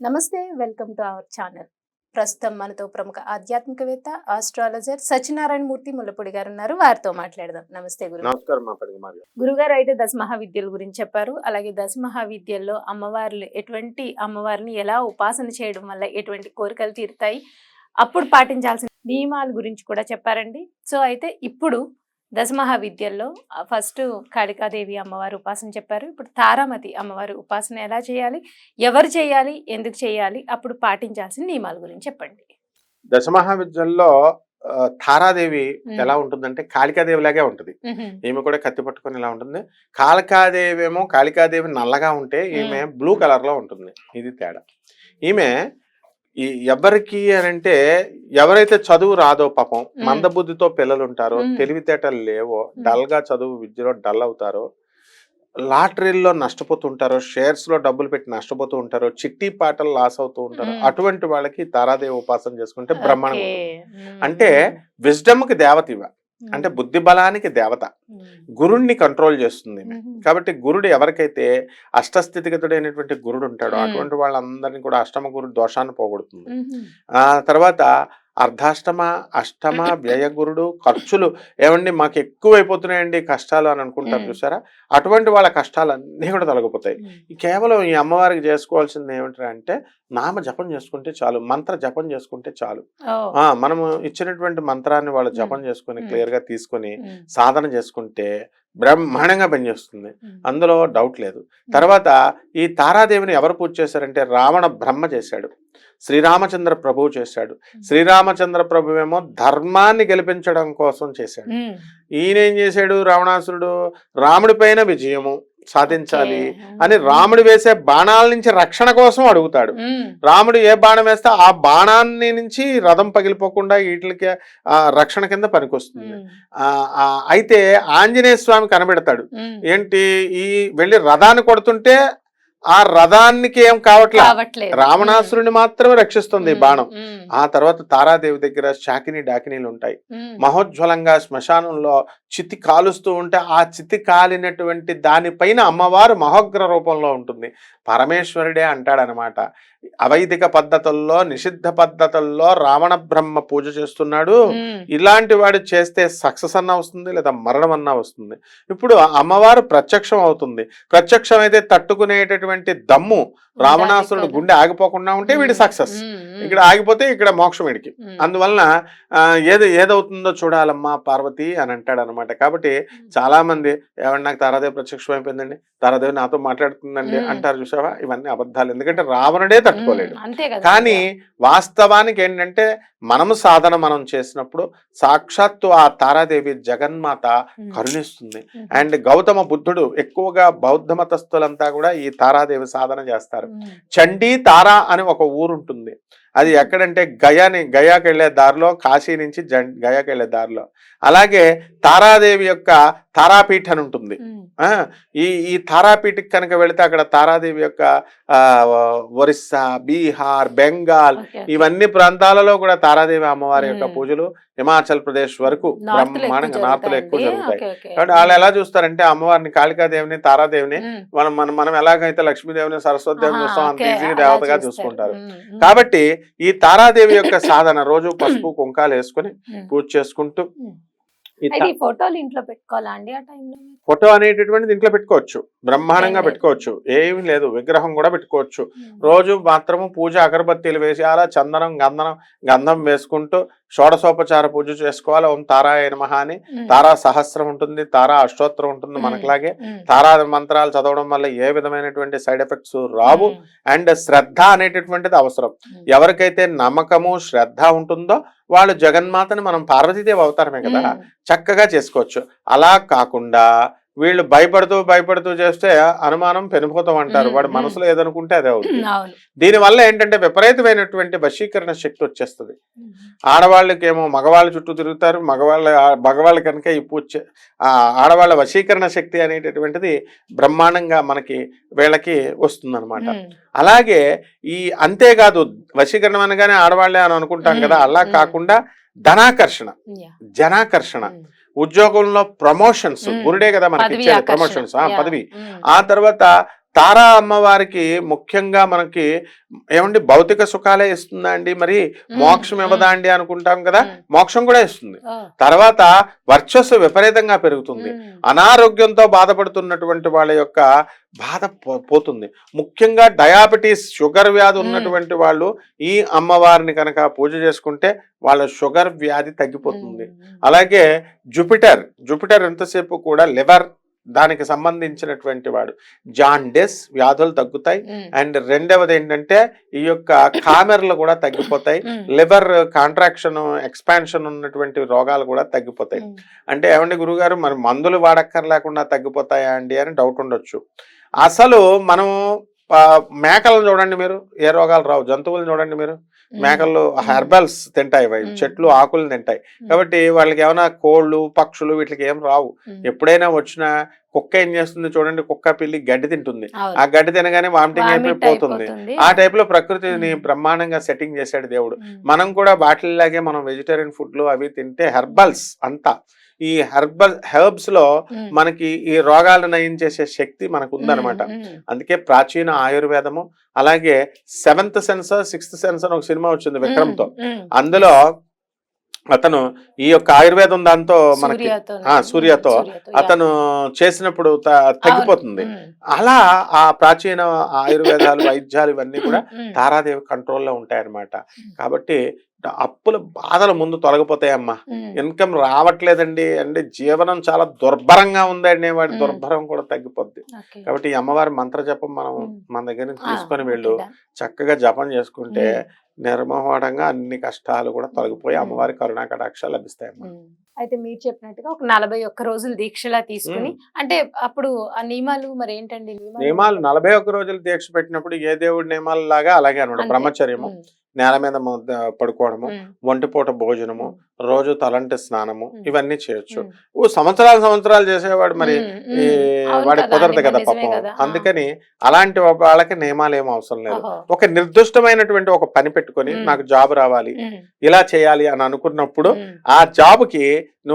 నమస్తే welcome to our channel. ప్రస్తుతం మనతో ప్రముఖ ఆధ్యాత్మికవేత్త ఆస్ట్రాలజర్ సత్యనారాయణ మూర్తి ముల్లపూడి గారు ఉన్నారు. వారితో మాట్లాడదాం. నమస్తే గురు. నమస్కారం గురుగారు అయితే దశ మహావిద్యల గురించి చెప్పారు. అలాగే దశ మహావిద్యల్లో అమ్మవార్లు ఎటువంటి అమ్మవారిని ఎలా ఉపాసన చేయడం వల్ల ఎటువంటి కోరికలు తీరుతాయి? అప్పుడు పాటించాల్సిన నియమాల గురించి కూడా చెప్పారండి. సో అయితే ఇప్పుడు దశ మహావిద్యల్లో ఫస్ట్ కాళికాదేవి అమ్మవారి ఉపాసన చెప్పారు. ఇప్పుడు తారామతి అమ్మవారి ఉపాసన ఎలా చేయాలి? ఎవరు చేయాలి? ఎందుకు చేయాలి? అప్పుడు పాటించాల్సిన నియమాల గురించి చెప్పండి. దశమహావిద్యల్లో ఆ, తారాదేవి. ఎలా ఉంటుందంటే కాళికాదేవి లాగే ఉంటుంది ఈమె కూడా కత్తి పట్టుకొని ఇలా ఉంటుంది? కాళికాదేవి ఏమో కాళికాదేవి నల్లగా ఉంటే ఈమె బ్లూ కలర్లో ఉంటుంది. ఇది తేడా. ఈమె ఈ ఎవరికి అని అంటే ఎవరైతే చదువు రాదో పాపం. మందబుద్ధితో పిల్లలు ఉంటారో. తెలివితేటలు లేవో డల్గా చదువు విద్యలో డల్ అవుతారో లాటరీల్లో నష్టపోతుంటారో షేర్స్లో డబ్బులు పెట్టి నష్టపోతూ ఉంటారో చిట్టి పాటలు లాస్ అవుతూ ఉంటారో. అటువంటి వాళ్ళకి తారాదేవి ఉపాసన చేసుకుంటే. మ్మ్. అంటే విజ్డమ్కి దేవత ఇవ మ్మ్. అంటే బుద్ధి బలానికి దేవత. గురుణ్ణి కంట్రోల్ చేస్తుంది. కాబట్టి గురుడు ఎవరికైతే అష్టస్థితిగతుడైనటువంటి గురుడు ఉంటాడో. అటువంటి వాళ్ళందరినీ కూడా అష్టమ గురు దోషాన్ని పోగొడుతుంది. ఆ తర్వాత అర్ధాష్టమ అష్టమ వ్యయ గురుడు ఖర్చులు ఏమండి మాకు ఎక్కువైపోతున్నాయండి కష్టాలు అని అనుకుంటారు. చూసారా అటువంటి వాళ్ళ కష్టాలన్నీ కూడా తొలగిపోతాయి కేవలం ఈ అమ్మవారికి చేసుకోవాల్సింది ఏమిటంటే అంటే నామ జపం చేసుకుంటే చాలు మంత్ర జపం చేసుకుంటే చాలు. ఆ మనము ఇచ్చినటువంటి మంత్రాన్ని వాళ్ళు జపం. చేసుకుని మ్మ్. క్లియర్గా తీసుకొని. సాధన చేసుకుంటే బ్రహ్మాండంగా పనిచేస్తుంది. అందులో డౌట్ లేదు. తర్వాత ఈ తారాదేవిని ఎవరు పూజ చేశారంటే రావణ బ్రహ్మ చేశాడు. శ్రీరామచంద్ర ప్రభువు చేశాడు. శ్రీరామచంద్ర ప్రభు ఏమో ధర్మాన్ని గెలిపించడం కోసం చేశాడు. ఈయన ఏం చేశాడు రావణాసురుడు? రాముడి పైన విజయము. సాధించాలి. అని రాముడు వేసే బాణాల నుంచి రక్షణ కోసం అడుగుతాడు. రాముడు ఏ బాణం వేస్తే ఆ బాణాన్ని నుంచి రథం పగిలిపోకుండా వీటికి ఆ రక్షణ కింద పనికొస్తుంది అయితే ఆంజనేయ స్వామి కనబెడతాడు. ఏంటి ఈ వెళ్ళి రథాన్ని కొడుతుంటే ఆ రథానికి ఏం కావట్లే కావట్లేదు రావణాసురుని మాత్రమే రక్షిస్తుంది. బాణం. ఆ తర్వాత తారాదేవి దగ్గర శాకిని డాకినీలు ఉంటాయి. మహోజ్వలంగా శ్మశానంలో చితి కాలుస్తూ ఉంటే ఆ చితి కాలినటువంటి దానిపైన అమ్మవారు మహోగ్ర రూపంలో ఉంటుంది పరమేశ్వరుడే అంటాడనమాట అవైదిక పద్ధతుల్లో నిషిద్ధ పద్ధతుల్లో రావణ బ్రహ్మ పూజ చేస్తున్నాడు. ఇలాంటి వాడు చేస్తే సక్సెస్ అన్నా వస్తుంది లేదా మరణం అన్నా వస్తుంది. ఇప్పుడు అమ్మవారు ప్రత్యక్షం అవుతుంది. ప్రత్యక్షం అయితే తట్టుకునేటటువంటి దమ్ము రావణాసురుడు గుండె ఆగిపోకుండా ఉంటే వీడి. సక్సెస్. ఇక్కడ ఆగిపోతే ఇక్కడ మోక్షం వీడికి. అందువలన ఏది ఏదవుతుందో చూడాలమ్మా పార్వతి అని అంటాడు అనమాట కాబట్టి చాలా మంది ఏమన్నా నాకు తారాదేవి ప్రత్యక్షం అయిపోయిందండి తారాదేవి నాతో మాట్లాడుతుందండి. అంటారు చూసావా? ఇవన్నీ అబద్ధాలు. ఎందుకంటే రావణుడే తట్టుకోలేడు కదా కానీ వాస్తవానికి ఏంటంటే మనము సాధన మనం చేసినప్పుడు సాక్షాత్తు ఆ తారాదేవి జగన్మాత. కరుణిస్తుంది. అండ్ గౌతమ బుద్ధుడు ఎక్కువగా బౌద్ధ మతస్థులంతా కూడా ఈ తారాదేవి సాధన చేస్తారు. చండీ తారా అని ఒక ఊరు ఉంటుంది అది ఎక్కడంటే గయాని గయాకి వెళ్ళే దారిలో కాశీ నుంచి జం గయాకి వెళ్ళే దారిలో అలాగే తారాదేవి యొక్క తారాపీఠ అని ఉంటుంది ఈ ఈ తారాపీఠకి కనుక వెళితే అక్కడ తారాదేవి యొక్క ఒరిస్సా బీహార్ బెంగాల్. ఇవన్నీ ప్రాంతాలలో కూడా తారాదేవి అమ్మవారి యొక్క. పూజలు హిమాచల్ ప్రదేశ్ వరకు నార్త్లో బ్రహ్మాండంగా నార్త్లో ఎక్కువ. జరుగుతాయి. కాబట్టి వాళ్ళు ఎలా చూస్తారంటే అమ్మవారిని కాళికాదేవిని తారాదేవిని. మనం మనం మనం ఎలాగైతే లక్ష్మీదేవిని సరస్వతి దేవిని చూస్తాం అంత ఈజీగా దేవతగా. చూసుకుంటారు. కాబట్టి ఈ తారాదేవి యొక్క సాధన రోజు పసుపు కుంకాలు వేసుకుని. పూజ చేసుకుంటూ ఫోటోలు ఇంట్లో పెట్టుకోవాలా అండి ఆ టైంలో? ఫోటో అనేటటువంటిది ఇంట్లో పెట్టుకోవచ్చు. బ్రహ్మాండంగా. పెట్టుకోవచ్చు. ఏమీ లేదు. విగ్రహం కూడా పెట్టుకోవచ్చు. రోజు మాత్రము పూజ అగరబత్తీలు వేసి అలా చందనం గంధనం గంధం వేసుకుంటూ షోడసోపచార పూజ చేసుకోవాలి. ఓం తారాయ నమః అని. తారా సహస్రం ఉంటుంది తారా అష్టోత్తరం ఉంటుంది మనకులాగే. తారా మంత్రాలు చదవడం వల్ల ఏ విధమైనటువంటి సైడ్ ఎఫెక్ట్స్ రావు. అండ్ శ్రద్ధ అనేటటువంటిది అవసరం. ఎవరికైతే నమ్మకము శ్రద్ధ ఉంటుందో వాళ్ళు జగన్మాతని మనం పార్వతీదేవి అవతారమే కదా. చక్కగా చేసుకోవచ్చు. అలా కాకుండా వీళ్ళు భయపడుతూ భయపడుతూ చేస్తే అనుమానం పెనుభూతం అంటారు వాడు. మనసులో ఏదనుకుంటే అదే అవుతుంది దీనివల్ల ఏంటంటే విపరీతమైనటువంటి వశీకరణ శక్తి వచ్చేస్తుంది ఆడవాళ్ళకేమో మగవాళ్ళ చుట్టూ తిరుగుతారు మగవాళ్ళ మగవాళ్ళ కనుక ఆ ఆడవాళ్ళ వశీకరణ శక్తి అనేటటువంటిది బ్రహ్మాండంగా మనకి వీళ్ళకి వస్తుందన్నమాట. అలాగే ఈ అంతేకాదు వశీకరణం అనగానే ఆడవాళ్ళే అని అనుకుంటాం కదా అలా. కాకుండా ధనాకర్షణ. జనాకర్షణ. ఉద్యోగంలో ప్రమోషన్స్. గురుడే కదా మనకి ఇచ్చేది. ప్రమోషన్స్. పదవి. ఆ తర్వాత తారా అమ్మవారికి ముఖ్యంగా మనకి ఏమండి? భౌతిక సుఖాలే ఇస్తుందా అండి మరి? మోక్షం ఇవ్వదా అండి అనుకుంటాం కదా? మోక్షం కూడా ఇస్తుంది. తర్వాత వర్చస్సు విపరీతంగా పెరుగుతుంది. అనారోగ్యంతో బాధపడుతున్నటువంటి వాళ్ళ యొక్క బాధ పోతుంది. ముఖ్యంగా డయాబెటీస్ షుగర్ వ్యాధి ఉన్నటువంటి వాళ్ళు ఈ అమ్మవారిని కనుక పూజ చేసుకుంటే వాళ్ళ షుగర్ వ్యాధి తగ్గిపోతుంది. అలాగే జూపిటర్ జూపిటర్ ఎంతసేపు కూడా లివర్ దానికి సంబంధించినటువంటి వాడు. జాండెస్ వ్యాధులు తగ్గుతాయి. అండ్ రెండవది ఏంటంటే ఈ యొక్క కామెర్లు కూడా తగ్గిపోతాయి. లివర్ కాంట్రాక్షన్ ఎక్స్పాన్షన్ ఉన్నటువంటి రోగాలు కూడా తగ్గిపోతాయి. అంటే ఏమండి గురుగారు మరి మందులు వాడక్కర్లేకుండా తగ్గిపోతాయా అండి అని డౌట్ ఉండొచ్చు. అసలు మనం మేకలను చూడండి మీరు. ఏ రోగాలు రావు. జంతువులను చూడండి మీరు. మేకలు హెర్బల్స్ తింటాయి అవి. చెట్లు ఆకులు తింటాయి. కాబట్టి వాళ్ళకి ఏమైనా కోళ్ళు పక్షులు వీటికి ఏం రావు. ఎప్పుడైనా వచ్చినా కుక్క ఏం చేస్తుంది చూడండి. కుక్క పిల్లి గడ్డి తింటుంది. ఆ గడ్డి తినగానే వామిటింగ్ అయిపోయి పోతుంది. అయిపోతుంది. ఆ టైప్లో ప్రకృతిని. బ్రహ్మాండంగా సెట్టింగ్ చేశాడు దేవుడు. మనం కూడా వాటిల్లాగే మనం వెజిటేరియన్ ఫుడ్లు అవి తింటే హెర్బల్స్ అంతా. ఈ హెర్బల్ హెర్బ్స్లో మనకి ఈ రోగాలు నయం చేసే శక్తి మనకు ఉందన్నమాట అందుకే ప్రాచీన ఆయుర్వేదము అలాగే సెవెంత్ సెన్సర్ సిక్స్త్ సెన్సర్ ఒక సినిమా వచ్చింది విక్రమ్తో. అందులో అతను ఈ యొక్క ఆయుర్వేదం దాంతో మనకి సూర్యతో ఆ, సూర్యతో అతను చేసినప్పుడు తగ్గిపోతుంది. అలా ఆ ప్రాచీన ఆయుర్వేదాలు వైద్యాలు ఇవన్నీ కూడా తారాదేవి కంట్రోల్లో ఉంటాయన్నమాట. కాబట్టి అప్పుల బాధలు ముందు తొలగిపోతాయమ్మా ఇన్కమ్ రావట్లేదండి. అంటే జీవనం చాలా దుర్భరంగా ఉందండి. వాడి మ్మ్. దుర్భరం కూడా తగ్గిపోద్ది. కాబట్టి ఈ అమ్మవారి మంత్ర జపం మనం. మన దగ్గర నుంచి తీసుకొని వెళ్ళు. చక్కగా జపం చేసుకుంటే నిర్మోహడంగా అన్ని కష్టాలు కూడా తొలగిపోయి మ్మ్. అమ్మవారి కరుణా కటాక్షాలు లభిస్తాయమ్మా అయితే మీరు చెప్పినట్టుగా ఒక నలభై ఒక్క రోజులు దీక్షలా తీసుకుని అంటే అప్పుడు ఆ నియమాలు మరి ఏంటండి? నియమాలు? నలభై ఒక్క రోజులు దీక్ష పెట్టినప్పుడు ఏ దేవుడి నియమాలు లాగా అలాగే అనమాట. బ్రహ్మచర్యము నేల మీద పడుకోవడము ఒంటిపూట భోజనము రోజు తలంటి స్నానము. ఇవన్నీ చేయొచ్చు ఓ సంవత్సరాలు సంవత్సరాలు చేసేవాడు మరి వాడికి కదా, కుదరదు కదా పాపం. అందుకని అలాంటి వాళ్ళకి నియమాలు ఏం అవసరం లేదు. ఒక నిర్దిష్టమైనటువంటి ఒక పని పెట్టుకొని. నాకు జాబ్ రావాలి ఇలా చేయాలి అని అనుకున్నప్పుడు. ఆ జాబ్కి